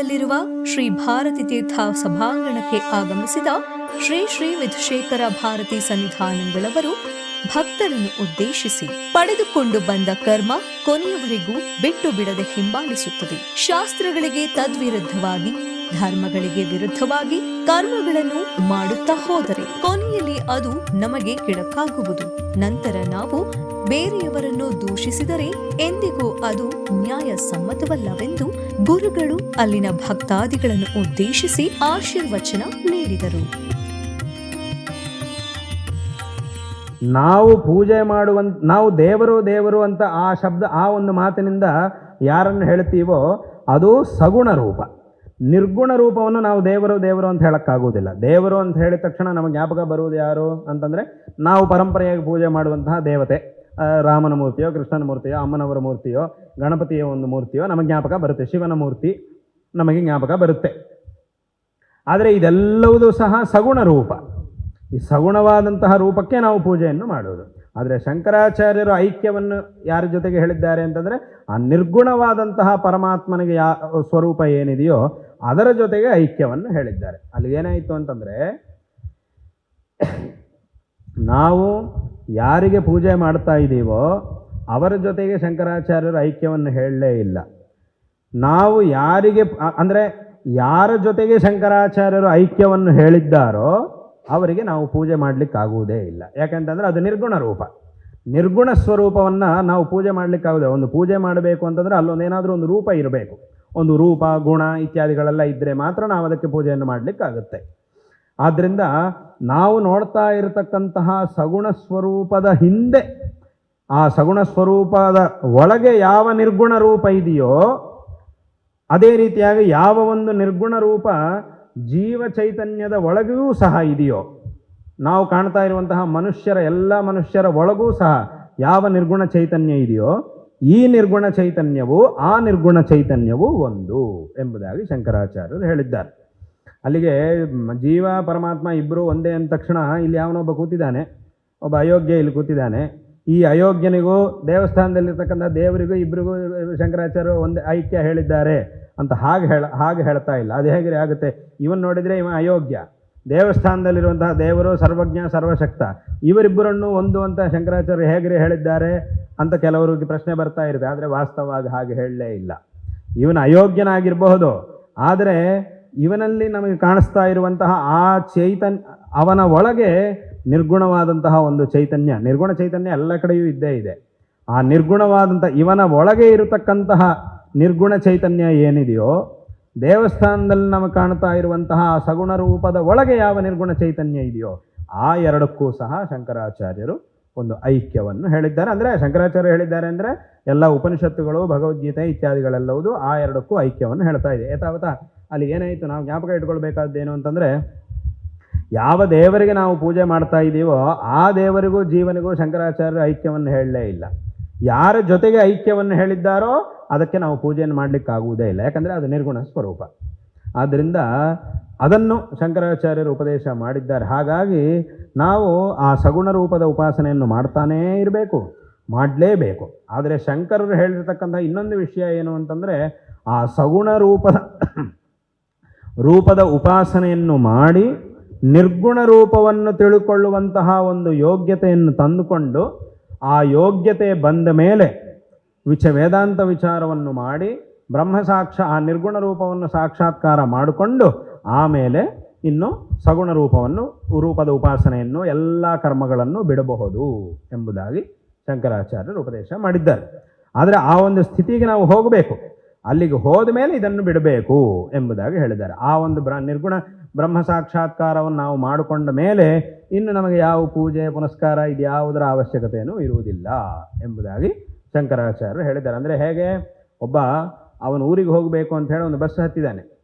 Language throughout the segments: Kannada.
ದೇವಸ್ಥಾನದಲ್ಲಿರುವ ಶ್ರೀ ಭಾರತಿ ತೀರ್ಥ ಸಭಾಂಗಣಕ್ಕೆ ಆಗಮಿಸಿದ ಶ್ರೀ ಶ್ರೀ ವಿಧುಶೇಖರ ಭಾರತಿ ಸನ್ನಿಧಾನಗಳವರು ಭಕ್ತರನ್ನು ಉದ್ದೇಶಿಸಿ ಪಡೆದುಕೊಂಡು ಬಂದ ಕರ್ಮ ಕೊನೆಯವರೆಗೂ ಬಿಟ್ಟು ಬಿಡದೆ ಹಿಂಬಾಲಿಸುತ್ತದೆ. ಶಾಸ್ತ್ರಗಳಿಗೆ ತದ್ವಿರುದ್ಧವಾಗಿ, ಧರ್ಮಗಳಿಗೆ ವಿರುದ್ಧವಾಗಿ ಕರ್ಮಗಳನ್ನು ಮಾಡುತ್ತಾ ಹೋದರೆ ಕೊನೆಯಲ್ಲಿ ಅದು ನಮಗೆ ಕೆಡಕಾಗುವುದು ನಂತರ ನಾವು ಬೇರೆಯವರನ್ನು ದೂಷಿಸಿದರೆ ಎಂದಿಗೂ ಅದು ನ್ಯಾಯ ಸಮ್ಮತವಲ್ಲವೆಂದು ಗುರುಗಳು ಅಲ್ಲಿನ ಭಕ್ತಾದಿಗಳನ್ನು ಉದ್ದೇಶಿಸಿ ಆಶೀರ್ವಚನ ನೀಡಿದರು. ನಾವು ಪೂಜೆ ಮಾಡುವಂತ, ನಾವು ದೇವರು ದೇವರು ಅಂತ ಆ ಶಬ್ದ, ಆ ಒಂದು ಮಾತಿನಿಂದ ಯಾರನ್ನು ಹೇಳ್ತೀವೋ ಅದು ಸಗುಣ ರೂಪ. ನಿರ್ಗುಣ ರೂಪವನ್ನು ನಾವು ದೇವರು ದೇವರು ಅಂತ ಹೇಳಕ್ಕಾಗುವುದಿಲ್ಲ. ದೇವರು ಅಂತ ಹೇಳಿದ ತಕ್ಷಣ ನಮಗೆ ಜ್ಞಾಪಕ ಬರುವುದು ಯಾರು ಅಂತಂದರೆ ನಾವು ಪರಂಪರೆಯಾಗಿ ಪೂಜೆ ಮಾಡುವಂತಹ ದೇವತೆ. ರಾಮನ ಮೂರ್ತಿಯೋ, ಕೃಷ್ಣನ ಮೂರ್ತಿಯೋ, ಅಮ್ಮನವರ ಮೂರ್ತಿಯೋ, ಗಣಪತಿಯ ಒಂದು ಮೂರ್ತಿಯೋ ನಮಗೆ ಜ್ಞಾಪಕ ಬರುತ್ತೆ. ಶಿವನ ಮೂರ್ತಿ ನಮಗೆ ಜ್ಞಾಪಕ ಬರುತ್ತೆ. ಆದರೆ ಇದೆಲ್ಲವುದೂ ಸಹ ಸಗುಣ ರೂಪ. ಈ ಸಗುಣವಾದಂತಹ ರೂಪಕ್ಕೆ ನಾವು ಪೂಜೆಯನ್ನು ಮಾಡುವುದು. ಆದರೆ ಶಂಕರಾಚಾರ್ಯರು ಐಕ್ಯವನ್ನು ಯಾರ ಜೊತೆಗೆ ಹೇಳಿದ್ದಾರೆ ಅಂತಂದರೆ, ಆ ನಿರ್ಗುಣವಾದಂತಹ ಪರಮಾತ್ಮನಿಗೆ ಯಾ, ಸ್ವರೂಪ ಏನಿದೆಯೋ ಅದರ ಜೊತೆಗೆ ಐಕ್ಯವನ್ನು ಹೇಳಿದ್ದಾರೆ. ಅಲ್ಲಿ ಏನಾಯಿತು ಅಂತಂದರೆ, ನಾವು ಯಾರಿಗೆ ಪೂಜೆ ಮಾಡ್ತಾ ಇದ್ದೀವೋ ಅವರ ಜೊತೆಗೆ ಶಂಕರಾಚಾರ್ಯರು ಐಕ್ಯವನ್ನು ಹೇಳಲೇ ಇಲ್ಲ. ನಾವು ಯಾರಿಗೆ ಅಂದರೆ ಯಾರ ಜೊತೆಗೆ ಶಂಕರಾಚಾರ್ಯರು ಐಕ್ಯವನ್ನು ಹೇಳಿದ್ದಾರೋ ಅವರಿಗೆ ನಾವು ಪೂಜೆ ಮಾಡಲಿಕ್ಕಾಗುವುದೇ ಇಲ್ಲ. ಯಾಕೆಂತಂದರೆ ಅದು ನಿರ್ಗುಣ ರೂಪ. ನಿರ್ಗುಣ ಸ್ವರೂಪವನ್ನು ನಾವು ಪೂಜೆ ಮಾಡಲಿಕ್ಕಾಗುವುದಿಲ್ಲ ಒಂದು ಪೂಜೆ ಮಾಡಬೇಕು ಅಂತಂದರೆ ಅಲ್ಲೊಂದು ಏನಾದರೂ ಒಂದು ರೂಪ ಇರಬೇಕು. ಒಂದು ರೂಪ, ಗುಣ ಇತ್ಯಾದಿಗಳೆಲ್ಲ ಇದ್ದರೆ ಮಾತ್ರ ನಾವು ಅದಕ್ಕೆ ಪೂಜೆಯನ್ನು ಮಾಡಲಿಕ್ಕಾಗುತ್ತೆ. ಆದ್ದರಿಂದ ನಾವು ನೋಡ್ತಾ ಇರತಕ್ಕಂತಹ ಸಗುಣ ಸ್ವರೂಪದ ಹಿಂದೆ, ಆ ಸಗುಣ ಸ್ವರೂಪದ ಒಳಗೆ ಯಾವ ನಿರ್ಗುಣ ರೂಪ ಇದೆಯೋ, ಅದೇ ರೀತಿಯಾಗಿ ಯಾವ ಒಂದು ನಿರ್ಗುಣ ರೂಪ ಜೀವ ಚೈತನ್ಯದ ಒಳಗೂ ಸಹ ಇದೆಯೋ, ನಾವು ಕಾಣ್ತಾ ಇರುವಂತಹ ಮನುಷ್ಯರ, ಎಲ್ಲ ಮನುಷ್ಯರ ಒಳಗೂ ಸಹ ಯಾವ ನಿರ್ಗುಣ ಚೈತನ್ಯ ಇದೆಯೋ, ಈ ನಿರ್ಗುಣ ಚೈತನ್ಯವು ಆ ನಿರ್ಗುಣ ಚೈತನ್ಯವು ಒಂದು ಎಂಬುದಾಗಿ ಶಂಕರಾಚಾರ್ಯರು ಹೇಳಿದ್ದಾರೆ. ಅಲ್ಲಿಗೆ ಜೀವ, ಪರಮಾತ್ಮ ಇಬ್ಬರು ಒಂದೇ ಅಂದ ತಕ್ಷಣ ಇಲ್ಲಿ ಯಾವನೊಬ್ಬ ಕೂತಿದ್ದಾನೆ, ಒಬ್ಬ ಅಯೋಗ್ಯ ಇಲ್ಲಿ ಕೂತಿದ್ದಾನೆ. ಈ ಅಯೋಗ್ಯನಿಗೂ, ದೇವಸ್ಥಾನದಲ್ಲಿರ್ತಕ್ಕಂಥ ದೇವರಿಗೂ ಇಬ್ಬರಿಗೂ ಶಂಕರಾಚಾರ್ಯರು ಒಂದೇ ಐಕ್ಯ ಹೇಳಿದ್ದಾರೆ ಅಂತ ಹಾಗೆ ಹೇಳ, ಹಾಗೆ ಹೇಳ್ತಾ ಇಲ್ಲ. ಅದು ಹೇಗೆ ಆಗುತ್ತೆ? ಇವನ್ ನೋಡಿದರೆ ಇವ ಅಯೋಗ್ಯ. ದೇವಸ್ಥಾನದಲ್ಲಿರುವಂತಹ ದೇವರು ಸರ್ವಜ್ಞ, ಸರ್ವಶಕ್ತ. ಇವರಿಬ್ಬರನ್ನು ಒಂದು ಅಂತ ಶಂಕರಾಚಾರ್ಯ ಹೇಗೆ ಹೇಳಿದ್ದಾರೆ ಅಂತ ಕೆಲವರಿಗೆ ಪ್ರಶ್ನೆ ಬರ್ತಾ ಇರುತ್ತೆ. ಆದರೆ ವಾಸ್ತವವಾಗಿ ಹಾಗೆ ಹೇಳಲೇ ಇಲ್ಲ. ಇವನು ಅಯೋಗ್ಯನಾಗಿರಬಹುದು. ಆದರೆ ಇವನಲ್ಲಿ ನಮಗೆ ಕಾಣಿಸ್ತಾ ಇರುವಂತಹ ಆ ಚೈತನ್ಯ ಅವನ ಒಳಗೆ ನಿರ್ಗುಣವಾದಂತಹ ಒಂದು ಚೈತನ್ಯ, ನಿರ್ಗುಣ ಚೈತನ್ಯ ಎಲ್ಲ ಕಡೆಯೂ ಇದ್ದೇ ಇದೆ. ಆ ನಿರ್ಗುಣವಾದಂಥ ಇವನ ಒಳಗೆ ಇರತಕ್ಕಂತಹ ನಿರ್ಗುಣ ಚೈತನ್ಯ ಏನಿದೆಯೋ, ದೇವಸ್ಥಾನದಲ್ಲಿ ನಮಗೆ ಕಾಣ್ತಾ ಇರುವಂತಹ ಸಗುಣ ರೂಪದ ಒಳಗೆ ಯಾವ ನಿರ್ಗುಣ ಚೈತನ್ಯ ಇದೆಯೋ, ಆ ಎರಡಕ್ಕೂ ಸಹ ಶಂಕರಾಚಾರ್ಯರು ಒಂದು ಐಕ್ಯವನ್ನು ಹೇಳಿದ್ದಾರೆ. ಅಂದರೆ ಶಂಕರಾಚಾರ್ಯ ಹೇಳಿದ್ದಾರೆ ಅಂದರೆ ಎಲ್ಲ ಉಪನಿಷತ್ತುಗಳು, ಭಗವದ್ಗೀತೆ ಇತ್ಯಾದಿಗಳೆಲ್ಲವುದು ಆ ಎರಡಕ್ಕೂ ಐಕ್ಯವನ್ನು ಹೇಳ್ತಾ ಇದೆ. ಏತಾವತ್ತ ಅಲ್ಲಿ ಏನಾಯಿತು? ನಾವು ಜ್ಞಾಪಕ ಇಟ್ಕೊಳ್ಬೇಕಾದ್ದೇನು ಅಂತಂದರೆ, ಯಾವ ದೇವರಿಗೆ ನಾವು ಪೂಜೆ ಮಾಡ್ತಾ ಇದ್ದೀವೋ ಆ ದೇವರಿಗೂ ಜೀವನಿಗೂ ಶಂಕರಾಚಾರ್ಯರು ಐಕ್ಯವನ್ನು ಹೇಳಲೇ ಇಲ್ಲ. ಯಾರ ಜೊತೆಗೆ ಐಕ್ಯವನ್ನು ಹೇಳಿದ್ದಾರೋ ಅದಕ್ಕೆ ನಾವು ಪೂಜೆಯನ್ನು ಮಾಡಲಿಕ್ಕಾಗುವುದೇ ಇಲ್ಲ. ಯಾಕಂದರೆ ಅದು ನಿರ್ಗುಣ ಸ್ವರೂಪ. ಆದ್ದರಿಂದ ಅದನ್ನು ಶಂಕರಾಚಾರ್ಯರು ಉಪದೇಶ ಮಾಡಿದ್ದಾರೆ. ಹಾಗಾಗಿ ನಾವು ಆ ಸಗುಣ ರೂಪದ ಉಪಾಸನೆಯನ್ನು ಮಾಡ್ತಾನೇ ಇರಬೇಕು, ಮಾಡಲೇಬೇಕು. ಆದರೆ ಶಂಕರರು ಹೇಳಿರ್ತಕ್ಕಂಥ ಇನ್ನೊಂದು ವಿಷಯ ಏನು ಅಂತಂದರೆ, ಆ ಸಗುಣ ರೂಪದ ರೂಪದ ಉಪಾಸನೆಯನ್ನು ಮಾಡಿ ನಿರ್ಗುಣ ರೂಪವನ್ನು ತಿಳುಕೊಳ್ಳುವಂತಹ ಒಂದು ಯೋಗ್ಯತೆಯನ್ನು ತಂದುಕೊಂಡು ಆ ಯೋಗ್ಯತೆ ಬಂದ ಮೇಲೆ ವಿಚ ವೇದಾಂತ ವಿಚಾರವನ್ನು ಮಾಡಿ ಬ್ರಹ್ಮ ಸಾಕ್ಷ ಆ ನಿರ್ಗುಣ ರೂಪವನ್ನು ಸಾಕ್ಷಾತ್ಕಾರ ಮಾಡಿಕೊಂಡು ಆಮೇಲೆ ಇನ್ನು ಸಗುಣ ರೂಪವನ್ನು ರೂಪದ ಉಪಾಸನೆಯನ್ನು ಎಲ್ಲ ಕರ್ಮಗಳನ್ನು ಬಿಡಬಹುದು ಎಂಬುದಾಗಿ ಶಂಕರಾಚಾರ್ಯರು ಉಪದೇಶ ಮಾಡಿದ್ದಾರೆ. ಆದರೆ ಆ ಒಂದು ಸ್ಥಿತಿಗೆ ನಾವು ಹೋಗಬೇಕು. ಅಲ್ಲಿಗೆ ಹೋದ ಮೇಲೆ ಇದನ್ನು ಬಿಡಬೇಕು ಎಂಬುದಾಗಿ ಹೇಳಿದ್ದಾರೆ. ಆ ಒಂದು ಬ್ರ, ನಿರ್ಗುಣ ಬ್ರಹ್ಮ ಸಾಕ್ಷಾತ್ಕಾರವನ್ನು ನಾವು ಮಾಡಿಕೊಂಡ ಮೇಲೆ ಇನ್ನು ನಮಗೆ ಯಾವ ಪೂಜೆ, ಪುನಸ್ಕಾರ ಇದು ಯಾವುದರ ಅವಶ್ಯಕತೆಯೂ ಇರುವುದಿಲ್ಲ ಎಂಬುದಾಗಿ ಶಂಕರಾಚಾರ್ಯರು ಹೇಳಿದ್ದಾರೆ. ಅಂದರೆ ಹೇಗೆ? ಒಬ್ಬ ಅವನು ಊರಿಗೆ ಹೋಗಬೇಕು ಅಂತ ಹೇಳಿ ಒಂದು ಬಸ್ ಹತ್ತಿದ್ದಾನೆ.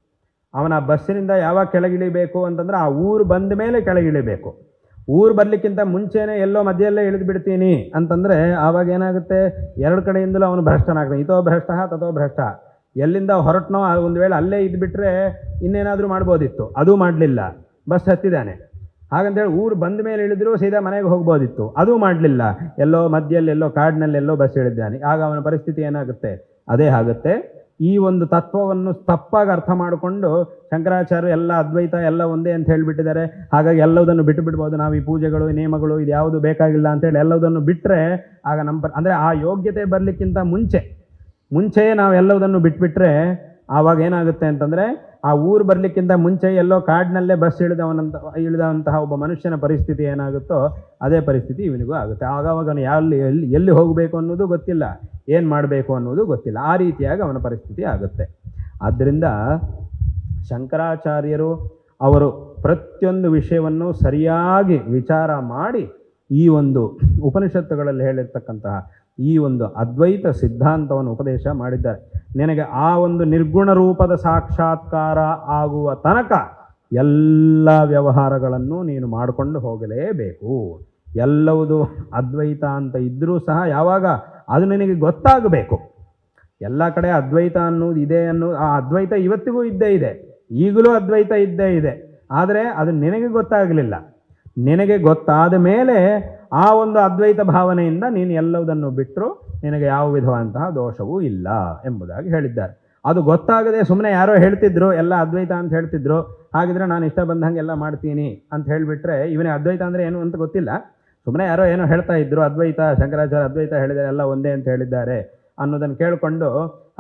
ಅವನ ಬಸ್ಸಿನಿಂದ ಯಾವಾಗ ಕೆಳಗಿಳಿಬೇಕು ಅಂತಂದ್ರೆ ಆ ಊರು ಬಂದ ಮೇಲೆ ಕೆಳಗಿಳಿಬೇಕು. ಊರು ಬರಲಿಕ್ಕಿಂತ ಮುಂಚೆನೇ ಎಲ್ಲೋ ಮಧ್ಯೆಯಲ್ಲೇ ಇಳಿದು ಬಿಡ್ತೀನಿ ಅಂತಂದರೆ ಆವಾಗ ಏನಾಗುತ್ತೆ? ಎರಡು ಕಡೆಯಿಂದಲೂ ಅವನು ಭ್ರಷ್ಟನಾಗ್ತಾನೆ. ಇತೋ ಭ್ರಷ್ಟ ತಥೋ ಭ್ರಷ್ಟ. ಎಲ್ಲಿಂದ ಹೊರಟನೋ ಒಂದು ವೇಳೆ ಅಲ್ಲೇ ಇದ್ಬಿಟ್ರೆ ಇನ್ನೇನಾದರೂ ಮಾಡ್ಬೋದಿತ್ತು. ಅದು ಮಾಡಲಿಲ್ಲ. ಬಸ್ ಹತ್ತಿದ್ದಾನೆ ಹಾಗಂತೇಳಿ ಊರು ಬಂದ ಮೇಲೆ ಇಳಿದ್ರು ಸೀದಾ ಮನೆಗೆ ಹೋಗ್ಬೋದಿತ್ತು. ಅದು ಮಾಡಲಿಲ್ಲ. ಎಲ್ಲೋ ಮಧ್ಯಲ್ಲಿ ಎಲ್ಲೋ ಕಾಡಿನಲ್ಲಿ ಎಲ್ಲೋ ಬಸ್ ಇಳಿದ್ದಾನೆ ಆಗ ಅವನ ಪರಿಸ್ಥಿತಿ ಏನಾಗುತ್ತೆ? ಅದೇ ಆಗುತ್ತೆ. ಈ ಒಂದು ತತ್ವವನ್ನು ತಪ್ಪಾಗಿ ಅರ್ಥ ಮಾಡಿಕೊಂಡು ಶಂಕರಾಚಾರ್ಯ ಎಲ್ಲ ಅದ್ವೈತ ಎಲ್ಲ ಒಂದೇ ಅಂತ ಹೇಳಿಬಿಟ್ಟಿದ್ದಾರೆ. ಹಾಗಾಗಿ ಎಲ್ಲದನ್ನು ಬಿಟ್ಟು ಬಿಡ್ಬೋದು ನಾವು ಈ ಪೂಜೆಗಳು ನಿಯಮಗಳು, ಇದು ಯಾವುದು ಬೇಕಾಗಿಲ್ಲ ಅಂತೇಳಿ ಎಲ್ಲದನ್ನು ಬಿಟ್ಟರೆ ಆಗ ನಮ್ಮ ಅಂದರೆ ಆ ಯೋಗ್ಯತೆ ಬರಲಿಕ್ಕಿಂತ ಮುಂಚೆ ಮುಂಚೆಯೇ ನಾವು ಎಲ್ಲದನ್ನು ಬಿಟ್ಬಿಟ್ರೆ ಆವಾಗ ಏನಾಗುತ್ತೆ ಅಂತಂದರೆ ಆ ಊರು ಬರಲಿಕ್ಕಿಂತ ಮುಂಚೆ ಎಲ್ಲೋ ಕಾಡಿನಲ್ಲೇ ಬಸ್ ಇಳಿದವನಂತ, ಇಳಿದಂತಹ ಒಬ್ಬ ಮನುಷ್ಯನ ಪರಿಸ್ಥಿತಿ ಏನಾಗುತ್ತೋ ಅದೇ ಪರಿಸ್ಥಿತಿ ಇವನಿಗೂ ಆಗುತ್ತೆ. ಆಗಾವಾಗ ಅವನು ಎಲ್ಲಿ ಎಲ್ಲಿ ಎಲ್ಲಿ ಹೋಗಬೇಕು ಅನ್ನೋದು ಗೊತ್ತಿಲ್ಲ. ಏನು ಮಾಡಬೇಕು ಅನ್ನೋದು ಗೊತ್ತಿಲ್ಲ. ಆ ರೀತಿಯಾಗಿ ಅವನ ಪರಿಸ್ಥಿತಿ ಆಗುತ್ತೆ. ಆದ್ದರಿಂದ ಶಂಕರಾಚಾರ್ಯರು ಅವರು ಪ್ರತಿಯೊಂದು ವಿಷಯವನ್ನು ಸರಿಯಾಗಿ ವಿಚಾರ ಮಾಡಿ ಈ ಒಂದು ಉಪನಿಷತ್ತುಗಳಲ್ಲಿ ಹೇಳಿರ್ತಕ್ಕಂತಹ ಈ ಒಂದು ಅದ್ವೈತ ಸಿದ್ಧಾಂತವನ್ನು ಉಪದೇಶ ಮಾಡಿದ್ದಾರೆ. ನಿನಗೆ ಆ ಒಂದು ನಿರ್ಗುಣ ರೂಪದ ಸಾಕ್ಷಾತ್ಕಾರ ಆಗುವ ತನಕ ಎಲ್ಲ ವ್ಯವಹಾರಗಳನ್ನು ನೀನು ಮಾಡಿಕೊಂಡು ಹೋಗಲೇಬೇಕು. ಎಲ್ಲವುದು ಅದ್ವೈತ ಅಂತ ಇದ್ದರೂ ಸಹ ಯಾವಾಗ ಅದು ನಿನಗೆ ಗೊತ್ತಾಗಬೇಕು. ಎಲ್ಲ ಕಡೆ ಅದ್ವೈತ ಅನ್ನೋದು ಇದೆ ಅನ್ನೋ, ಆ ಅದ್ವೈತ ಇವತ್ತಿಗೂ ಇದ್ದೇ ಇದೆ. ಈಗಲೂ ಅದ್ವೈತ ಇದ್ದೇ ಇದೆ. ಆದರೆ ಅದು ನಿನಗೆ ಗೊತ್ತಾಗಲಿಲ್ಲ. ನಿನಗೆ ಗೊತ್ತಾದ ಮೇಲೆ ಆ ಒಂದು ಅದ್ವೈತ ಭಾವನೆಯಿಂದ ನೀನು ಎಲ್ಲವುದನ್ನು ಬಿಟ್ಟರು ನಿನಗೆ ಯಾವ ವಿಧವಾದಂತಹ ದೋಷವೂ ಇಲ್ಲ ಎಂಬುದಾಗಿ ಹೇಳಿದ್ದಾರೆ. ಅದು ಗೊತ್ತಾಗದೆ ಸುಮ್ಮನೆ ಯಾರೋ ಹೇಳ್ತಿದ್ರು, ಎಲ್ಲ ಅದ್ವೈತ ಅಂತ ಹೇಳ್ತಿದ್ರು, ಹಾಗಿದ್ರೆ ನಾನು ಇಷ್ಟ ಬಂದಂಗೆ ಎಲ್ಲ ಮಾಡ್ತೀನಿ ಅಂತ ಹೇಳಿಬಿಟ್ರೆ ಇವನೇ ಅದ್ವೈತ ಅಂದರೆ ಏನು ಅಂತ ಗೊತ್ತಿಲ್ಲ. ಸುಮ್ಮನೆ ಯಾರೋ ಏನೋ ಹೇಳ್ತಾ ಇದ್ರು, ಅದ್ವೈತ, ಶಂಕರಾಚಾರ್ಯ ಅದ್ವೈತ ಹೇಳಿದರೆ ಎಲ್ಲ ಒಂದೇ ಅಂತ ಹೇಳಿದ್ದಾರೆ ಅನ್ನೋದನ್ನು ಕೇಳಿಕೊಂಡು,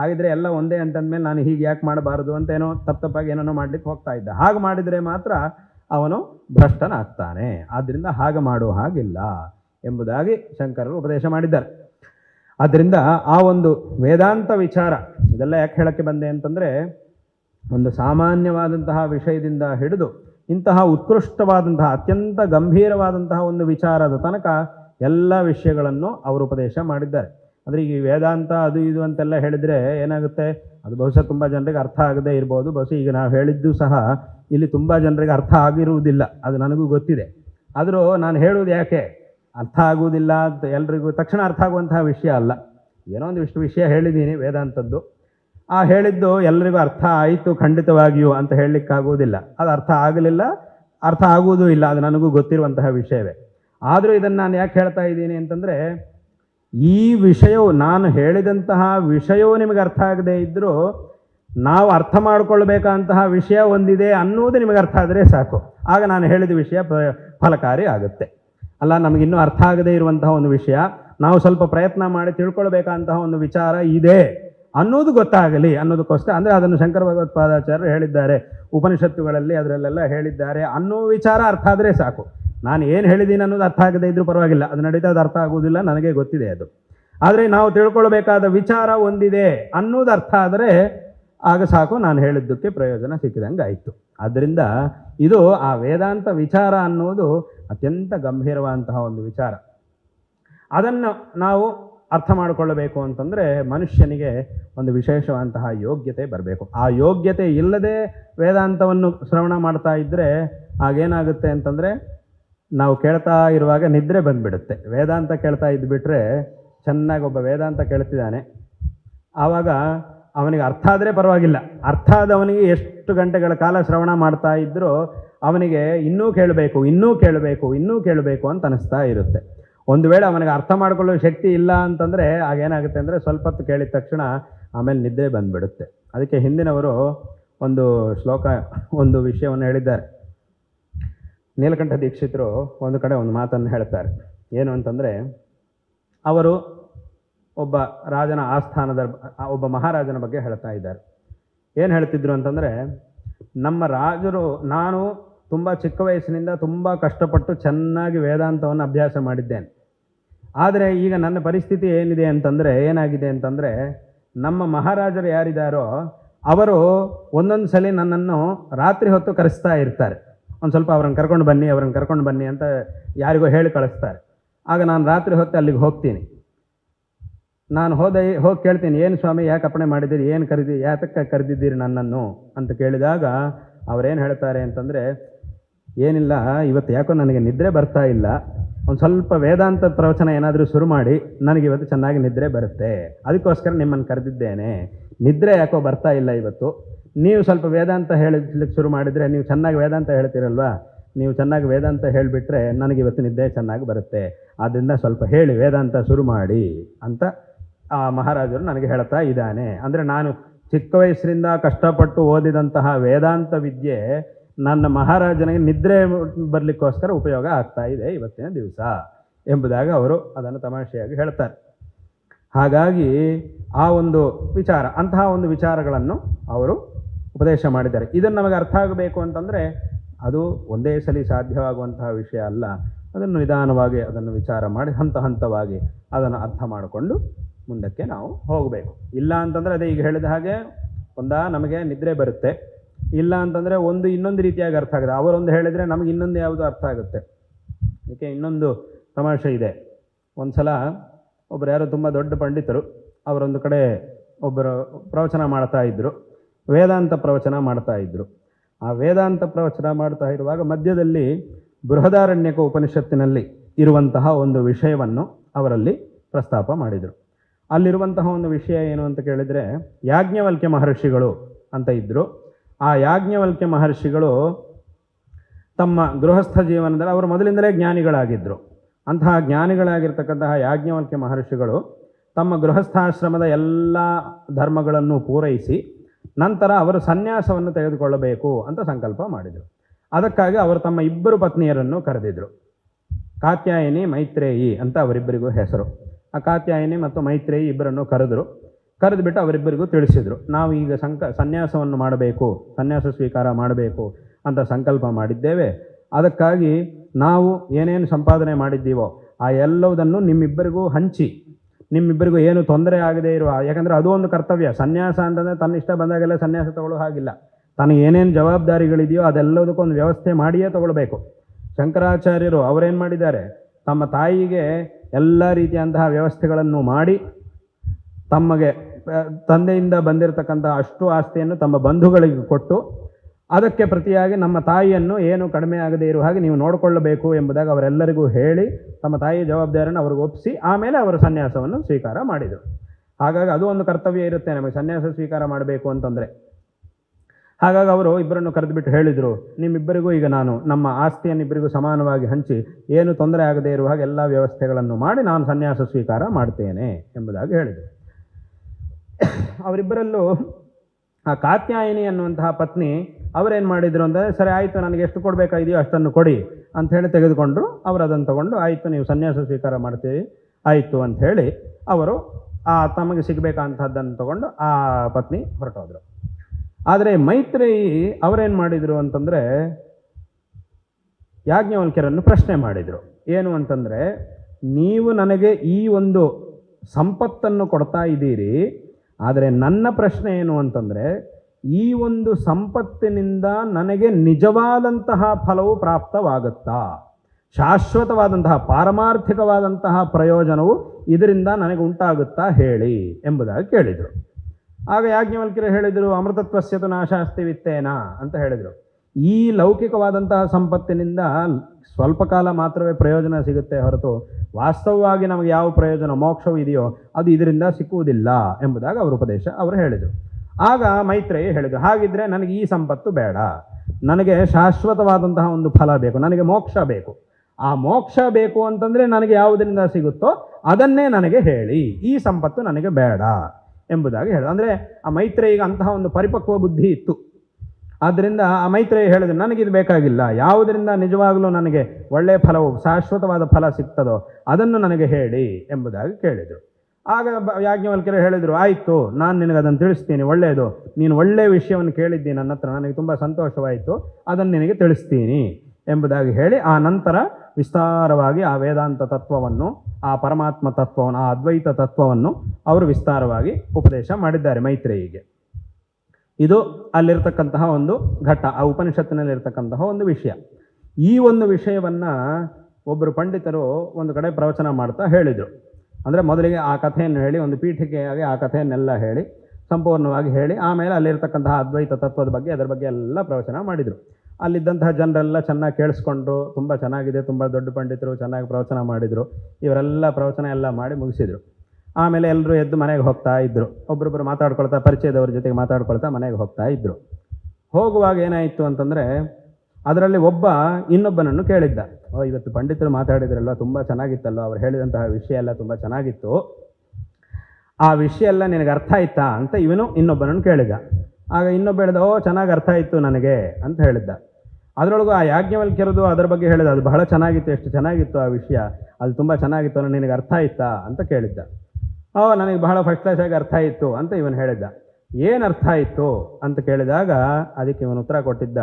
ಹಾಗಿದ್ರೆ ಎಲ್ಲ ಒಂದೇ ಅಂತಂದ್ಮೇಲೆ ನಾನು ಹೀಗೆ ಯಾಕೆ ಮಾಡಬಾರದು ಅಂತ ಏನೋ ತಪ್ಪು ತಪ್ಪಾಗಿ ಏನೋ ಮಾಡ್ಲಿಕ್ಕೆ ಹೋಗ್ತಾ ಇದ್ದ. ಹಾಗೆ ಮಾಡಿದರೆ ಮಾತ್ರ ಅವನು ಭ್ರಷ್ಟನಾಗ್ತಾನೆ. ಆದ್ದರಿಂದ ಹಾಗೆ ಮಾಡುವ ಹಾಗಿಲ್ಲ ಎಂಬುದಾಗಿ ಶಂಕರರು ಉಪದೇಶ ಮಾಡಿದ್ದಾರೆ. ಆದ್ದರಿಂದ ಆ ಒಂದು ವೇದಾಂತ ವಿಚಾರ, ಇದೆಲ್ಲ ಯಾಕೆ ಹೇಳಕ್ಕೆ ಬಂದೆ ಅಂತಂದರೆ, ಒಂದು ಸಾಮಾನ್ಯವಾದಂತಹ ವಿಷಯದಿಂದ ಹಿಡಿದು ಇಂತಹ ಉತ್ಕೃಷ್ಟವಾದಂತಹ, ಅತ್ಯಂತ ಗಂಭೀರವಾದಂತಹ ಒಂದು ವಿಚಾರದ ತನಕ ಎಲ್ಲ ವಿಷಯಗಳನ್ನು ಅವರು ಉಪದೇಶ ಮಾಡಿದ್ದಾರೆ. ಅಂದರೆ ಈ ವೇದಾಂತ ಅದು ಇದು ಅಂತೆಲ್ಲ ಹೇಳಿದರೆ ಏನಾಗುತ್ತೆ? ಅದು ಬಹುಶಃ ತುಂಬ ಜನರಿಗೆ ಅರ್ಥ ಆಗದೇ ಇರ್ಬೋದು. ಬಹುಶಃ ಈಗ ನಾವು ಹೇಳಿದ್ದು ಸಹ ಇಲ್ಲಿ ತುಂಬ ಜನರಿಗೆ ಅರ್ಥ ಆಗಿರುವುದಿಲ್ಲ. ಅದು ನನಗೂ ಗೊತ್ತಿದೆ. ಆದರೂ ನಾನು ಹೇಳುವುದು ಯಾಕೆ? ಅರ್ಥ ಆಗುವುದಿಲ್ಲ ಅಂತ ಎಲ್ರಿಗೂ ತಕ್ಷಣ ಅರ್ಥ ಆಗುವಂತಹ ವಿಷಯ ಅಲ್ಲ. ಏನೋ ಒಂದು ಇಷ್ಟು ವಿಷಯ ಹೇಳಿದ್ದೀನಿ ವೇದಾಂತದ್ದು. ಆ ಹೇಳಿದ್ದು ಎಲ್ಲರಿಗೂ ಅರ್ಥ ಆಯಿತು ಖಂಡಿತವಾಗಿಯೂ ಅಂತ ಹೇಳಲಿಕ್ಕಾಗುವುದಿಲ್ಲ. ಅದು ಅರ್ಥ ಆಗಲಿಲ್ಲ, ಅರ್ಥ ಆಗುವುದೂ ಇಲ್ಲ. ಅದು ನನಗೂ ಗೊತ್ತಿರುವಂತಹ ವಿಷಯವೇ. ಆದರೂ ಇದನ್ನು ನಾನು ಯಾಕೆ ಹೇಳ್ತಾ ಇದ್ದೀನಿ ಅಂತಂದರೆ ಈ ವಿಷಯವು ನಾನು ಹೇಳಿದಂತಹ ವಿಷಯವು ನಿಮಗೆ ಅರ್ಥ ಆಗದೇ ಇದ್ದರೂ ನಾವು ಅರ್ಥ ಮಾಡಿಕೊಳ್ಬೇಕಂತಹ ವಿಷಯ ಒಂದಿದೆ ಅನ್ನುವುದು ನಿಮಗೆ ಅರ್ಥ ಆದರೆ ಸಾಕು. ಆಗ ನಾನು ಹೇಳಿದ ವಿಷಯ ಫಲಕಾರಿ ಆಗುತ್ತೆ. ಅಲ್ಲ ನಮಗಿನ್ನೂ ಅರ್ಥ ಆಗದೇ ಇರುವಂತಹ ಒಂದು ವಿಷಯ, ನಾವು ಸ್ವಲ್ಪ ಪ್ರಯತ್ನ ಮಾಡಿ ತಿಳ್ಕೊಳ್ಬೇಕಂತಹ ಒಂದು ವಿಚಾರ ಇದೆ ಅನ್ನೋದು ಗೊತ್ತಾಗಲಿ ಅನ್ನೋದಕ್ಕೋಸ್ಕರ, ಅಂದರೆ ಅದನ್ನು ಶಂಕರ ಭಗವತ್ಪಾದಾಚಾರ್ಯರು ಹೇಳಿದ್ದಾರೆ. ಉಪನಿಷತ್ತುಗಳಲ್ಲಿ ಅದರಲ್ಲೆಲ್ಲ ಹೇಳಿದ್ದಾರೆ ಅನ್ನೋ ವಿಚಾರ ಅರ್ಥ ಆದರೆ ಸಾಕು. ನಾನು ಏನು ಹೇಳಿದ್ದೀನಿ ಅನ್ನೋದು ಅರ್ಥ ಆಗದೇ ಇದ್ರೂ ಪರವಾಗಿಲ್ಲ. ಅದು ನಡೀತಾ ಅದು ಅರ್ಥ ಆಗುವುದಿಲ್ಲ, ನನಗೆ ಗೊತ್ತಿದೆ ಅದು. ಆದರೆ ನಾವು ತಿಳ್ಕೊಳ್ಬೇಕಾದ ವಿಚಾರ ಒಂದಿದೆ ಅನ್ನೋದು ಅರ್ಥ ಆದರೆ ಆಗ ಸಾಕು ನಾನು ಹೇಳಿದ್ದಕ್ಕೆ ಪ್ರಯೋಜನ ಸಿಕ್ಕಿದಂಗೆ ಆಯಿತು. ಆದ್ದರಿಂದ ಇದು ಆ ವೇದಾಂತ ವಿಚಾರ ಅನ್ನೋದು ಅತ್ಯಂತ ಗಂಭೀರವಾದಂತಹ ಒಂದು ವಿಚಾರ. ಅದನ್ನು ನಾವು ಅರ್ಥ ಮಾಡಿಕೊಳ್ಳಬೇಕು ಅಂತಂದರೆ ಮನುಷ್ಯನಿಗೆ ಒಂದು ವಿಶೇಷವಾದಂತಹ ಯೋಗ್ಯತೆ ಬರಬೇಕು. ಆ ಯೋಗ್ಯತೆ ಇಲ್ಲದೆ ವೇದಾಂತವನ್ನು ಶ್ರವಣ ಮಾಡ್ತಾ ಇದ್ದರೆ ಆಗೇನಾಗುತ್ತೆ ಅಂತಂದರೆ ನಾವು ಕೇಳ್ತಾ ಇರುವಾಗ ನಿದ್ರೆ ಬಂದುಬಿಡುತ್ತೆ. ವೇದಾಂತ ಕೇಳ್ತಾ ಇದ್ದುಬಿಟ್ರೆ ಚೆನ್ನಾಗಿ ಒಬ್ಬ ವೇದಾಂತ ಕೇಳ್ತಿದ್ದಾನೆ. ಆವಾಗ ಅವನಿಗೆ ಅರ್ಥ ಆದರೆ ಪರವಾಗಿಲ್ಲ. ಅರ್ಥ ಆದವನಿಗೆ ಎಷ್ಟು ಗಂಟೆಗಳ ಕಾಲ ಶ್ರವಣ ಮಾಡ್ತಾ ಇದ್ದರೂ ಅವನಿಗೆ ಇನ್ನೂ ಕೇಳಬೇಕು ಇನ್ನೂ ಕೇಳಬೇಕು ಇನ್ನೂ ಕೇಳಬೇಕು ಅಂತ ಅನಿಸ್ತಾ ಇರುತ್ತೆ. ಒಂದು ವೇಳೆ ಅವನಿಗೆ ಅರ್ಥ ಮಾಡಿಕೊಳ್ಳೋ ಶಕ್ತಿ ಇಲ್ಲ ಅಂತಂದರೆ ಆಗೇನಾಗುತ್ತೆ ಅಂದರೆ ಸ್ವಲ್ಪ ಹೊತ್ತು ಕೇಳಿದ ತಕ್ಷಣ ಆಮೇಲೆ ನಿದ್ರೆ ಬಂದುಬಿಡುತ್ತೆ. ಅದಕ್ಕೆ ಹಿಂದಿನವರು ಒಂದು ಶ್ಲೋಕ, ಒಂದು ವಿಷಯವನ್ನು ಹೇಳಿದ್ದಾರೆ. ನೀಲಕಂಠ ದೀಕ್ಷಿತರು ಒಂದು ಕಡೆ ಒಂದು ಮಾತನ್ನು ಹೇಳ್ತಾರೆ. ಏನು ಅಂತಂದರೆ, ಅವರು ಒಬ್ಬ ರಾಜನ ಆಸ್ಥಾನದ, ಒಬ್ಬ ಮಹಾರಾಜನ ಬಗ್ಗೆ ಹೇಳ್ತಾ ಇದ್ದಾರೆ. ಏನು ಹೇಳ್ತಿದ್ರು ಅಂತಂದರೆ, ನಮ್ಮ ರಾಜರು, ನಾನು ತುಂಬ ಚಿಕ್ಕ ವಯಸ್ಸಿನಿಂದ ತುಂಬ ಕಷ್ಟಪಟ್ಟು ಚೆನ್ನಾಗಿ ವೇದಾಂತವನ್ನು ಅಭ್ಯಾಸ ಮಾಡಿದ್ದೇನೆ. ಆದರೆ ಈಗ ನನ್ನ ಪರಿಸ್ಥಿತಿ ಏನಿದೆ ಅಂತಂದರೆ, ಏನಾಗಿದೆ ಅಂತಂದರೆ, ನಮ್ಮ ಮಹಾರಾಜರು ಯಾರಿದ್ದಾರೋ ಅವರು ಒಂದೊಂದು ಸಲ ನನ್ನನ್ನು ರಾತ್ರಿ ಹೊತ್ತು ಕರೆಸ್ತಾ ಇರ್ತಾರೆ. ಒಂದು ಸ್ವಲ್ಪ ಅವ್ರನ್ನ ಕರ್ಕೊಂಡು ಬನ್ನಿ, ಅವ್ರನ್ನ ಕರ್ಕೊಂಡು ಬನ್ನಿ ಅಂತ ಯಾರಿಗೋ ಹೇಳಿ ಕಳಿಸ್ತಾರೆ. ಆಗ ನಾನು ರಾತ್ರಿ ಹೊತ್ತು ಅಲ್ಲಿಗೆ ಹೋಗ್ತೀನಿ. ನಾನು ಹೋದ, ಹೋಗಿ ಕೇಳ್ತೀನಿ, ಏನು ಸ್ವಾಮಿ, ಯಾಕೆ ಅಪ್ಪಣೆ ಮಾಡಿದ್ದೀರಿ, ಏನು ಕರೆದಿ ಯಾತಕ್ಕೆ ಕರೆದಿದ್ದೀರಿ ನನ್ನನ್ನು? ಅಂತ ಕೇಳಿದಾಗ ಅವರೇನು ಹೇಳ್ತಾರೆ ಅಂತಂದರೆ, ಏನಿಲ್ಲ, ಇವತ್ತು ಯಾಕೋ ನನಗೆ ನಿದ್ರೆ ಬರ್ತಾ ಇಲ್ಲ. ಒಂದು ಸ್ವಲ್ಪ ವೇದಾಂತ ಪ್ರವಚನ ಏನಾದರೂ ಶುರು ಮಾಡಿ, ನನಗೆ ಇವತ್ತು ಚೆನ್ನಾಗಿ ನಿದ್ರೆ ಬರುತ್ತೆ. ಅದಕ್ಕೋಸ್ಕರ ನಿಮ್ಮನ್ನು ಕರೆದಿದ್ದೇನೆ. ನಿದ್ರೆ ಯಾಕೋ ಬರ್ತಾ ಇಲ್ಲ ಇವತ್ತು. ನೀವು ಸ್ವಲ್ಪ ವೇದಾಂತ ಹೇಳಲಿಕ್ಕೆ ಶುರು ಮಾಡಿದರೆ, ನೀವು ಚೆನ್ನಾಗಿ ವೇದಾಂತ ಹೇಳ್ತೀರಲ್ವಾ? ನೀವು ಚೆನ್ನಾಗಿ ವೇದಾಂತ ಹೇಳಿಬಿಟ್ರೆ ನನಗೆ ಇವತ್ತು ನಿದ್ದೆ ಚೆನ್ನಾಗಿ ಬರುತ್ತೆ. ಆದ್ದರಿಂದ ಸ್ವಲ್ಪ ಹೇಳಿ, ವೇದಾಂತ ಶುರು ಮಾಡಿ ಅಂತ ಆ ಮಹಾರಾಜರು ನನಗೆ ಹೇಳ್ತಾ ಇದ್ದಾನೆ. ಅಂದರೆ ನಾನು ಚಿಕ್ಕ ವಯಸ್ಸಿನಿಂದ ಕಷ್ಟಪಟ್ಟು ಓದಿದಂತಹ ವೇದಾಂತ ವಿದ್ಯೆ ನನ್ನ ಮಹಾರಾಜನಿಗೆ ನಿದ್ರೆ ಬರಲಿಕ್ಕೋಸ್ಕರ ಉಪಯೋಗ ಆಗ್ತಾ ಇದೆ ಇವತ್ತಿನ ದಿವಸ ಎಂಬುದಾಗಿ ಅವರು ಅದನ್ನು ತಮಾಷೆಯಾಗಿ ಹೇಳ್ತಾರೆ. ಹಾಗಾಗಿ ಆ ಒಂದು ವಿಚಾರ, ಅಂತಹ ಒಂದು ವಿಚಾರಗಳನ್ನು ಅವರು ಉಪದೇಶ ಮಾಡಿದ್ದಾರೆ. ಇದನ್ನು ನಮಗೆ ಅರ್ಥ ಆಗಬೇಕು ಅಂತಂದರೆ ಅದು ಒಂದೇ ಸಲ ಸಾಧ್ಯವಾಗುವಂತಹ ವಿಷಯ ಅಲ್ಲ. ಅದನ್ನು ನಿಧಾನವಾಗಿ ಅದನ್ನು ವಿಚಾರ ಮಾಡಿ ಹಂತ ಹಂತವಾಗಿ ಅದನ್ನು ಅರ್ಥ ಮಾಡಿಕೊಂಡು ಮುಂದಕ್ಕೆ ನಾವು ಹೋಗಬೇಕು. ಇಲ್ಲ ಅಂತಂದರೆ ಅದೇ ಈಗ ಹೇಳಿದ ಹಾಗೆ ಒಂದ ನಮಗೆ ನಿದ್ರೆ ಬರುತ್ತೆ. ಇಲ್ಲ ಅಂತಂದರೆ ಒಂದು ಇನ್ನೊಂದು ರೀತಿಯಾಗಿ ಅರ್ಥ ಆಗುತ್ತೆ. ಅವರೊಂದು ಹೇಳಿದರೆ ನಮಗೆ ಇನ್ನೊಂದು ಯಾವುದು ಅರ್ಥ ಆಗುತ್ತೆ. ಅದಕ್ಕೆ ಇನ್ನೊಂದು ತಮಾಷೆ ಇದೆ. ಒಂದು ಸಲ ಒಬ್ಬರು ಯಾರು ತುಂಬ ದೊಡ್ಡ ಪಂಡಿತರು, ಅವರೊಂದು ಕಡೆ ಒಬ್ಬರು ಪ್ರವಚನ ಮಾಡ್ತಾ ಇದ್ದರು ವೇದಾಂತ ಪ್ರವಚನ ಮಾಡ್ತಾ ಇದ್ದರು ಆ ವೇದಾಂತ ಪ್ರವಚನ ಮಾಡ್ತಾ ಇರುವಾಗ ಮಧ್ಯದಲ್ಲಿ ಬೃಹದಾರಣ್ಯಕ ಉಪನಿಷತ್ತಿನಲ್ಲಿ ಇರುವಂತಹ ಒಂದು ವಿಷಯವನ್ನು ಅವರಲ್ಲಿ ಪ್ರಸ್ತಾಪ ಮಾಡಿದರು. ಅಲ್ಲಿರುವಂತಹ ಒಂದು ವಿಷಯ ಏನು ಅಂತ ಕೇಳಿದರೆ ಯಾಜ್ಞವಲ್ಕ್ಯ ಮಹರ್ಷಿಗಳು ಅಂತ ಇದ್ದರು ಆ ಯಾಜ್ಞವಲ್ಕ್ಯ ಮಹರ್ಷಿಗಳು ತಮ್ಮ ಗೃಹಸ್ಥ ಜೀವನದಲ್ಲಿ ಅವರು ಮೊದಲಿಂದಲೇ ಜ್ಞಾನಿಗಳಾಗಿದ್ದರು ಅಂತಹ ಜ್ಞಾನಿಗಳಾಗಿರ್ತಕ್ಕಂತಹ ಯಾಜ್ಞವಲ್ಕ್ಯ ಮಹರ್ಷಿಗಳು ತಮ್ಮ ಗೃಹಸ್ಥಾಶ್ರಮದ ಎಲ್ಲ ಧರ್ಮಗಳನ್ನು ಪೂರೈಸಿ ನಂತರ ಅವರು ಸನ್ಯಾಸವನ್ನು ತೆಗೆದುಕೊಳ್ಳಬೇಕು ಅಂತ ಸಂಕಲ್ಪ ಮಾಡಿದರು. ಅದಕ್ಕಾಗಿ ಅವರು ತಮ್ಮ ಇಬ್ಬರು ಪತ್ನಿಯರನ್ನು ಕರೆದಿದ್ರು. ಕಾತ್ಯಾಯಿನಿ ಮೈತ್ರೇಯಿ ಅಂತ ಅವರಿಬ್ಬರಿಗೂ ಹೆಸರು. ಆ ಕಾತ್ಯಾಯಿನಿ ಮತ್ತು ಮೈತ್ರೇಯಿ ಇಬ್ಬರನ್ನು ಕರೆದರು. ಕರೆದುಬಿಟ್ಟು ಅವರಿಬ್ಬರಿಗೂ ತಿಳಿಸಿದರು. ನಾವು ಈಗ ಸಂಕ, ಸನ್ಯಾಸವನ್ನು ಮಾಡಬೇಕು, ಸನ್ಯಾಸ ಸ್ವೀಕಾರ ಮಾಡಬೇಕು ಅಂತ ಸಂಕಲ್ಪ ಮಾಡಿದ್ದೇವೆ. ಅದಕ್ಕಾಗಿ ನಾವು ಏನೇನು ಸಂಪಾದನೆ ಮಾಡಿದ್ದೀವೋ ಆ ಎಲ್ಲವುದನ್ನು ನಿಮ್ಮಿಬ್ಬರಿಗೂ ಹಂಚಿ. ನಿಮ್ಮಿಬ್ಬರಿಗೂ ಏನು ತೊಂದರೆ ಆಗದೇ ಇರುವ, ಯಾಕಂದರೆ ಅದು ಒಂದು ಕರ್ತವ್ಯ. ಸನ್ಯಾಸ ಅಂತಂದರೆ ತನ್ನ ಇಷ್ಟ ಬಂದಾಗೆಲ್ಲ ಸನ್ಯಾಸ ತಗೊಳ್ಳೋ ಹಾಗಿಲ್ಲ. ತನಗೆ ಏನೇನು ಜವಾಬ್ದಾರಿಗಳಿದೆಯೋ ಅದೆಲ್ಲದಕ್ಕೂ ಒಂದು ವ್ಯವಸ್ಥೆ ಮಾಡಿಯೇ ತಗೊಳ್ಬೇಕು. ಶಂಕರಾಚಾರ್ಯರು ಅವರೇನು ಮಾಡಿದ್ದಾರೆ? ತಮ್ಮ ತಾಯಿಗೆ ಎಲ್ಲ ರೀತಿಯಂತಹ ವ್ಯವಸ್ಥೆಗಳನ್ನು ಮಾಡಿ, ತಮಗೆ ತಂದೆಯಿಂದ ಬಂದಿರತಕ್ಕಂಥ ಅಷ್ಟು ಆಸ್ತಿಯನ್ನು ತಮ್ಮ ಬಂಧುಗಳಿಗೆ ಕೊಟ್ಟು ಅದಕ್ಕೆ ಪ್ರತಿಯಾಗಿ ನಮ್ಮ ತಾಯಿಯನ್ನು ಏನು ಕಡಿಮೆ ಆಗದೇ ಇರುವ ಹಾಗೆ ನೀವು ನೋಡಿಕೊಳ್ಳಬೇಕು ಎಂಬುದಾಗಿ ಅವರೆಲ್ಲರಿಗೂ ಹೇಳಿ ತಮ್ಮ ತಾಯಿಯ ಜವಾಬ್ದಾರಿಯನ್ನು ಅವ್ರಿಗೆ ಒಪ್ಪಿಸಿ ಆಮೇಲೆ ಅವರು ಸನ್ಯಾಸವನ್ನು ಸ್ವೀಕಾರ ಮಾಡಿದರು. ಹಾಗಾಗಿ ಅದು ಒಂದು ಕರ್ತವ್ಯ ಇರುತ್ತೆ, ನಮಗೆ ಸನ್ಯಾಸ ಸ್ವೀಕಾರ ಮಾಡಬೇಕು ಅಂತಂದರೆ. ಹಾಗಾಗಿ ಅವರು ಇಬ್ಬರನ್ನು ಕರೆದುಬಿಟ್ಟು ಹೇಳಿದರು, ನಿಮ್ಮಿಬ್ಬರಿಗೂ ಈಗ ನಾನು ನಮ್ಮ ಆಸ್ತಿಯನ್ನು ಇಬ್ಬರಿಗೂ ಸಮಾನವಾಗಿ ಹಂಚಿ ಏನು ತೊಂದರೆ ಆಗದೇ ಇರುವ ಹಾಗೆ ಎಲ್ಲ ವ್ಯವಸ್ಥೆಗಳನ್ನು ಮಾಡಿ ನಾನು ಸನ್ಯಾಸ ಸ್ವೀಕಾರ ಮಾಡ್ತೇನೆ ಎಂಬುದಾಗಿ ಹೇಳಿದರು. ಅವರಿಬ್ಬರಲ್ಲೂ ಆ ಕಾತ್ಯಾಯಿನಿ ಅನ್ನುವಂತಹ ಪತ್ನಿ ಅವರೇನು ಮಾಡಿದರು ಅಂದರೆ, ಸರಿ, ಆಯಿತು, ನನಗೆ ಎಷ್ಟು ಕೊಡಬೇಕಾಗಿದೆಯೋ ಅಷ್ಟನ್ನು ಕೊಡಿ ಅಂತ ಹೇಳಿ ತೆಗೆದುಕೊಂಡ್ರು. ಅವರು ಅದನ್ನು ತಗೊಂಡು, ಆಯಿತು, ನೀವು ಸನ್ಯಾಸ ಸ್ವೀಕಾರ ಮಾಡ್ತೀವಿ ಆಯಿತು ಅಂತ ಹೇಳಿ ಅವರು, ಆ, ತಮಗೆ ಸಿಗಬೇಕಂತಹದ್ದನ್ನು ತಗೊಂಡು ಆ ಪತ್ನಿ ಹೊರಟೋದ್ರು. ಆದರೆ ಮೈತ್ರಿ ಅವರೇನು ಮಾಡಿದರು ಅಂತಂದರೆ, ಯಾಜ್ಞವಲ್ಕ್ಯರನ್ನು ಪ್ರಶ್ನೆ ಮಾಡಿದರು. ಏನು ಅಂತಂದರೆ, ನೀವು ನನಗೆ ಈ ಒಂದು ಸಂಪತ್ತನ್ನು ಕೊಡ್ತಾ ಇದ್ದೀರಿ, ಆದರೆ ನನ್ನ ಪ್ರಶ್ನೆ ಏನು ಅಂತಂದರೆ ಈ ಒಂದು ಸಂಪತ್ತಿನಿಂದ ನನಗೆ ನಿಜವಾದಂತಹ ಫಲವು ಪ್ರಾಪ್ತವಾಗುತ್ತಾ? ಶಾಶ್ವತವಾದಂತಹ ಪಾರಮಾರ್ಥಿಕವಾದಂತಹ ಪ್ರಯೋಜನವು ಇದರಿಂದ ನನಗೆ ಉಂಟಾಗುತ್ತಾ ಹೇಳಿ ಎಂಬುದಾಗಿ ಕೇಳಿದರು. ಆಗ ಯಾಜ್ಞವಲ್ಕಿರು ಹೇಳಿದರು ಅಮೃತತ್ವಸ್ಯತು ನಾಶಾಸ್ತಿ ವಿತ್ತೇನಾ ಅಂತ ಹೇಳಿದರು. ಈ ಲೌಕಿಕವಾದಂತಹ ಸಂಪತ್ತಿನಿಂದ ಸ್ವಲ್ಪ ಕಾಲ ಮಾತ್ರವೇ ಪ್ರಯೋಜನ ಸಿಗುತ್ತೆ ಹೊರತು ವಾಸ್ತವವಾಗಿ ನಮಗೆ ಯಾವ ಪ್ರಯೋಜನ, ಮೋಕ್ಷವು ಇದೆಯೋ ಅದು ಇದರಿಂದ ಸಿಕ್ಕುವುದಿಲ್ಲ ಎಂಬುದಾಗಿ ಅವರು ಉಪದೇಶ ಅವರು ಹೇಳಿದರು. ಆಗ ಮೈತ್ರೇಯ ಹೇಳಿದರು ಹಾಗಿದ್ರೆ ನನಗೆ ಈ ಸಂಪತ್ತು ಬೇಡ. ನನಗೆ ಶಾಶ್ವತವಾದಂತಹ ಒಂದು ಫಲ ಬೇಕು. ನನಗೆ ಮೋಕ್ಷ ಬೇಕು. ಆ ಮೋಕ್ಷ ಬೇಕು ಅಂತಂದರೆ ನನಗೆ ಯಾವುದರಿಂದ ಸಿಗುತ್ತೋ ಅದನ್ನೇ ನನಗೆ ಹೇಳಿ. ಈ ಸಂಪತ್ತು ನನಗೆ ಬೇಡ. ಎಂಬುದಾಗಿ ಹೇಳಿದ. ಅಂದರೆ ಆ ಮೈತ್ರೇಯಿಗೆ ಅಂತಹ ಒಂದು ಪರಿಪಕ್ವ ಬುದ್ಧಿ ಇತ್ತು. ಆದ್ದರಿಂದ ಆ ಮೈತ್ರೇಯ ಹೇಳಿದ್ರು ನನಗಿದು ಬೇಕಾಗಿಲ್ಲ. ಯಾವುದರಿಂದ ನಿಜವಾಗಲೂ ನನಗೆ ಒಳ್ಳೆಯ ಫಲವು, ಶಾಶ್ವತವಾದ ಫಲ ಸಿಗ್ತದೋ ಅದನ್ನು ನನಗೆ ಹೇಳಿ. ಎಂಬುದಾಗಿ ಕೇಳಿದರು. ಆಗ ಯಾಜ್ಞವಲ್ಕ್ಯರು ಹೇಳಿದರು, ಆಯಿತು, ನಾನು ನಿನಗೆ ಅದನ್ನು ತಿಳಿಸ್ತೀನಿ ಒಳ್ಳೆಯದು ನೀನು ಒಳ್ಳೆಯ ವಿಷಯವನ್ನು ಕೇಳಿದ್ದೀನಿ ನನ್ನ ಹತ್ರ, ನನಗೆ ತುಂಬ ಸಂತೋಷವಾಯಿತು ಅದನ್ನು ನಿನಗೆ ತಿಳಿಸ್ತೀನಿ ಎಂಬುದಾಗಿ ಹೇಳಿ, ಆ ನಂತರ ವಿಸ್ತಾರವಾಗಿ ಆ ವೇದಾಂತ ತತ್ವವನ್ನು, ಆ ಪರಮಾತ್ಮ ತತ್ವವನ್ನು, ಆ ಅದ್ವೈತ ತತ್ವವನ್ನು ಅವರು ವಿಸ್ತಾರವಾಗಿ ಉಪದೇಶ ಮಾಡಿದ್ದಾರೆ ಮೈತ್ರೇಯಿಗೆ. ಇದು ಅಲ್ಲಿರ್ತಕ್ಕಂತಹ ಒಂದು ಘಟ್ಟ, ಆ ಉಪನಿಷತ್ತಿನಲ್ಲಿರ್ತಕ್ಕಂತಹ ಒಂದು ವಿಷಯ. ಈ ಒಂದು ವಿಷಯವನ್ನು ಒಬ್ಬರು ಪಂಡಿತರು ಒಂದು ಕಡೆ ಪ್ರವಚನ ಮಾಡ್ತಾ ಹೇಳಿದರು. ಅಂದರೆ ಮೊದಲಿಗೆ ಆ ಕಥೆಯನ್ನು ಹೇಳಿ, ಒಂದು ಪೀಠಿಕೆಯಾಗಿ ಆ ಕಥೆಯನ್ನೆಲ್ಲ ಹೇಳಿ, ಸಂಪೂರ್ಣವಾಗಿ ಹೇಳಿ, ಆಮೇಲೆ ಅಲ್ಲಿರ್ತಕ್ಕಂತಹ ಅದ್ವೈತ ತತ್ವದ ಬಗ್ಗೆ, ಅದರ ಬಗ್ಗೆ ಎಲ್ಲ ಪ್ರವಚನ ಮಾಡಿದರು. ಅಲ್ಲಿದ್ದಂತಹ ಜನರೆಲ್ಲ ಚೆನ್ನಾಗಿ ಕೇಳಿಸ್ಕೊಂಡ್ರು, ತುಂಬ ಚೆನ್ನಾಗಿದೆ, ತುಂಬ ದೊಡ್ಡ ಪಂಡಿತರು, ಚೆನ್ನಾಗಿ ಪ್ರವಚನ ಮಾಡಿದರು. ಇವರೆಲ್ಲ ಪ್ರವಚನ ಎಲ್ಲ ಮಾಡಿ ಮುಗಿಸಿದರು. ಆಮೇಲೆ ಎಲ್ಲರೂ ಎದ್ದು ಮನೆಗೆ ಹೋಗ್ತಾ ಇದ್ದರು ಒಬ್ಬರೊಬ್ಬರು ಮಾತಾಡ್ಕೊಳ್ತಾ, ಪರಿಚಯದವ್ರ ಜೊತೆಗೆ ಮಾತಾಡ್ಕೊಳ್ತಾ ಮನೆಗೆ ಹೋಗ್ತಾ ಇದ್ದರು ಹೋಗುವಾಗ ಏನಾಯಿತು ಅಂತಂದರೆ ಅದರಲ್ಲಿ ಒಬ್ಬ ಇನ್ನೊಬ್ಬನನ್ನು ಕೇಳಿದ್ದ. ಓ, ಇವತ್ತು ಪಂಡಿತರು ಮಾತಾಡಿದ್ರಲ್ವ ತುಂಬ ಚೆನ್ನಾಗಿತ್ತಲ್ವ ಅವ್ರು ಹೇಳಿದಂತಹ ವಿಷಯ ಎಲ್ಲ ತುಂಬ ಚೆನ್ನಾಗಿತ್ತು. ಆ ವಿಷಯ ಎಲ್ಲ ನಿನಗೆ ಅರ್ಥ ಆಯ್ತಾ ಅಂತ ಇವನು ಇನ್ನೊಬ್ಬನನ್ನು ಕೇಳಿದ. ಆಗ ಇನ್ನೊಬ್ಬ ಹೇಳಿದ, ಓ, ಚೆನ್ನಾಗಿ ಅರ್ಥ ಆಯಿತು ನನಗೆ ಅಂತ ಹೇಳಿದ್ದ. ಅದರೊಳಗೂ ಆ ಯಾಜ್ಞವಲ್ಕ್ಯರದು ಅದರ ಬಗ್ಗೆ ಹೇಳಿದ, ಅದು ಬಹಳ ಚೆನ್ನಾಗಿತ್ತು, ಎಷ್ಟು ಚೆನ್ನಾಗಿತ್ತು ಆ ವಿಷಯ, ಅದು ತುಂಬ ಚೆನ್ನಾಗಿತ್ತು ಅನ್ನೋ ನಿನಗೆ ಅರ್ಥ ಆಯ್ತಾ ಅಂತ ಕೇಳಿದ್ದ. ಓ, ನನಗೆ ಬಹಳ ಫಸ್ಟ್ ಕ್ಲಾಸ್ ಆಗಿ ಅರ್ಥ ಆಯಿತು ಅಂತ ಇವನು ಹೇಳಿದ್ದ. ಏನು ಅರ್ಥ ಆಯಿತು ಅಂತ ಕೇಳಿದಾಗ ಅದಕ್ಕೆ ಇವನು ಉತ್ತರ ಕೊಟ್ಟಿದ್ದ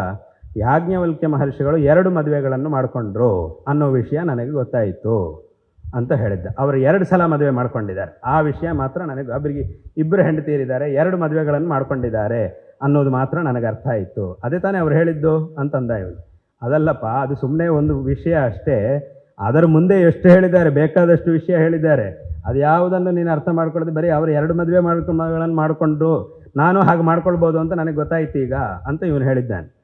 ಯಾಜ್ಞವಲ್ಕ್ಯ ಮಹರ್ಷಿಗಳು ಎರಡು ಮದುವೆಗಳನ್ನು ಮಾಡಿಕೊಂಡ್ರು ಅನ್ನೋ ವಿಷಯ ನನಗೆ ಗೊತ್ತಾಯಿತು ಅಂತ ಹೇಳಿದ್ದೆ. ಅವರು ಎರಡು ಸಲ ಮದುವೆ ಮಾಡ್ಕೊಂಡಿದ್ದಾರೆ. ಆ ವಿಷಯ ಮಾತ್ರ ನನಗೆ ಒಬ್ಬರಿಗೆ ಇಬ್ಬರು ಹೆಂಡತಿಯರಿದ್ದಾರೆ, ಎರಡು ಮದುವೆಗಳನ್ನು ಮಾಡ್ಕೊಂಡಿದ್ದಾರೆ ಅನ್ನೋದು ಮಾತ್ರ ನನಗೆ ಅರ್ಥ ಆಯಿತು. ಅದೇ ತಾನೇ ಅವ್ರು ಹೇಳಿದ್ದು ಅಂತಂದ ಇವಳು ಅದಲ್ಲಪ್ಪ, ಅದು ಸುಮ್ಮನೆ ಒಂದು ವಿಷಯ ಅಷ್ಟೇ. ಅದರ ಮುಂದೆ ಎಷ್ಟು ಹೇಳಿದ್ದಾರೆ, ಬೇಕಾದಷ್ಟು ವಿಷಯ ಹೇಳಿದ್ದಾರೆ. ಅದು ಯಾವುದನ್ನು ನೀನು ಅರ್ಥ ಮಾಡ್ಕೊಳ್ಳೋದು ಬರೀ ಅವರು ಎರಡು ಮದುವೆ ಮಾಡ್ಕೊಂಡು ಮಾಡಿಕೊಂಡು ನಾನು ಹಾಗೆ ಮಾಡ್ಕೊಳ್ಬೋದು ಅಂತ ನನಗೆ ಗೊತ್ತಾಯ್ತು ಈಗ ಅಂತ ಇವನು ಹೇಳಿದ್ದಾನೆ.